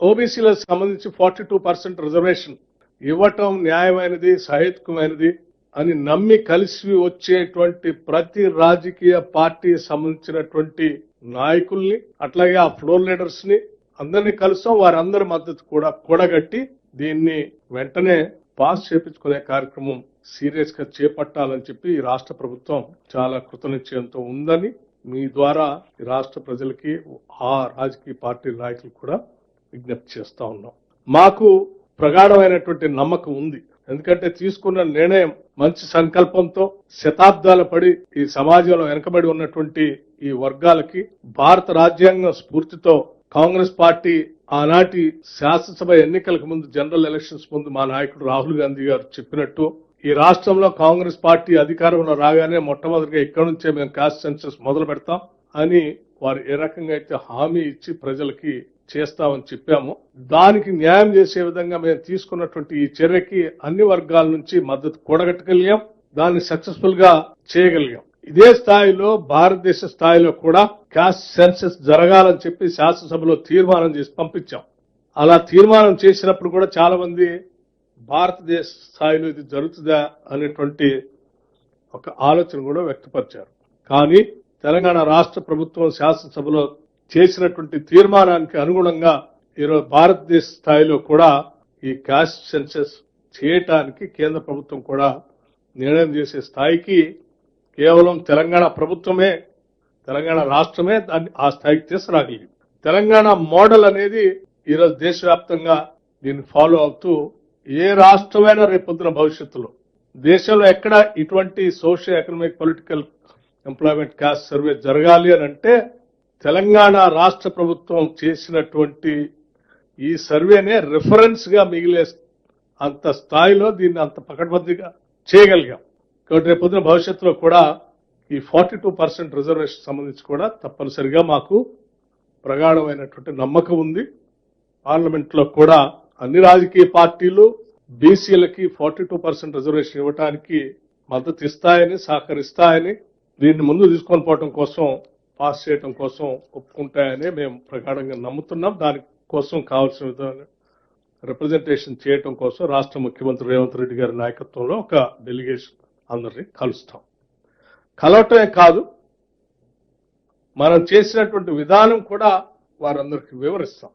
ఓబీసీలకు సంబంధించి forty two percent reservation ఇవ్వటం న్యాయమైనది సహేతుకమైనది అని నమ్మి కలిసి వచ్చేటువంటి ప్రతి రాజకీయ పార్టీ సంబంధించినటువంటి నాయకుల్ని అట్లాగే ఆ ఫ్లోర్ లీడర్స్ని అందరినీ కలిసాం వారందరి మద్దతు కూడా కూడగట్టి దీన్ని వెంటనే పాస్ చేపించుకునే కార్యక్రమం సీరియస్గా చేపట్టాలని చెప్పి ఈ రాష్ట్ర ప్రభుత్వం చాలా కృతనిశ్చయంతో ఉందని మీ ద్వారా ఈ రాష్ట్ర ప్రజలకి ఆ రాజకీయ పార్టీ నాయకులు కూడా విజ్ఞప్తి చేస్తా ఉన్నాం. మాకు ప్రగాఢమైనటువంటి నమ్మకం ఉంది. ఎందుకంటే తీసుకున్న నిర్ణయం మంచి సంకల్పంతో శతాబ్దాల పడి ఈ సమాజంలో వెనకబడి ఉన్నటువంటి ఈ వర్గాలకి భారత రాజ్యాంగ స్ఫూర్తితో కాంగ్రెస్ పార్టీ ఆనాటి శాసనసభ ఎన్నికలకు ముందు జనరల్ ఎలక్షన్స్ ముందు మా నాయకుడు రాహుల్ గాంధీ గారు చెప్పినట్టు ఈ రాష్ట్రంలో కాంగ్రెస్ పార్టీ అధికారంలో రాగానే మొట్టమొదటిగా ఇక్కడి నుంచే మేము కాస్ట్ సెన్సెస్ మొదలు పెడతాం అని వారు ఏ రకంగా అయితే హామీ ఇచ్చి ప్రజలకి చేస్తామని చెప్పాము. దానికి న్యాయం చేసే విధంగా మేము తీసుకున్నటువంటి ఈ చర్యకి అన్ని వర్గాల నుంచి మద్దతు కూడగట్టగలిగాం. దాన్ని సక్సెస్ఫుల్గా చేయగలిగాం. ఇదే స్థాయిలో భారతదేశ స్థాయిలో కూడా క్యాష్ సెన్సస్ జరగాలని చెప్పి శాసనసభలో తీర్మానం చేసి పంపించాం. అలా తీర్మానం చేసినప్పుడు కూడా చాలా మంది భారతదేశ స్థాయిలో ఇది జరుగుతుందా అనేటువంటి ఒక ఆలోచన కూడా వ్యక్తపరిచారు. కానీ తెలంగాణ రాష్ట్ర ప్రభుత్వం శాసనసభలో చేసినటువంటి తీర్మానానికి అనుగుణంగా ఈరోజు భారతదేశ స్థాయిలో కూడా ఈ క్యాస్ట్ సెన్సస్ చేయటానికి కేంద్ర ప్రభుత్వం కూడా నిర్ణయం చేసే స్థాయికి కేవలం తెలంగాణ ప్రభుత్వమే తెలంగాణ రాష్ట్రమే దాన్ని ఆ స్థాయికి తీసుకురాగలిగింది. తెలంగాణ మోడల్ అనేది ఈరోజు దేశవ్యాప్తంగా దీన్ని ఫాలో అవుతూ ఏ రాష్ట్రమైనా రేపొద్దున భవిష్యత్తులో దేశంలో ఎక్కడ ఇటువంటి social economic political employment caste survey జరగాలి అని అంటే తెలంగాణ రాష్ట్ర ప్రభుత్వం చేసినటువంటి ఈ సర్వేనే రిఫరెన్స్గా మిగిలే అంత స్థాయిలో దీన్ని అంత పకడ్బందీగా చేయగలిగాం. కాబట్టి రేపు పొద్దున భవిష్యత్తులో కూడా ఈ ఫార్టీ టూ పర్సెంట్ రిజర్వేషన్ సంబంధించి కూడా తప్పనిసరిగా మాకు ప్రగాఢమైనటువంటి నమ్మకం ఉంది. పార్లమెంట్లో కూడా అన్ని రాజకీయ పార్టీలు బీసీలకి ఫార్టీ టూ పర్సెంట్ రిజర్వేషన్ ఇవ్వడానికి మద్దతు ఇస్తాయని సహకరిస్తాయని దీన్ని ముందు తీసుకొని పోవడం కోసం పాస్ చేయడం కోసం ఒప్పుకుంటాయని మేము ప్రగాఢంగా నమ్ముతున్నాం. దాని కోసం కావాల్సిన విధంగా రిప్రజెంటేషన్ చేయటం కోసం రాష్ట్ర ముఖ్యమంత్రి రేవంత్ రెడ్డి గారి నాయకత్వంలో ఒక డెలిగేషన్ అందరినీ కలుస్తాం. కలవటమే కాదు మనం చేసినటువంటి విధానం కూడా వారందరికీ వివరిస్తాం.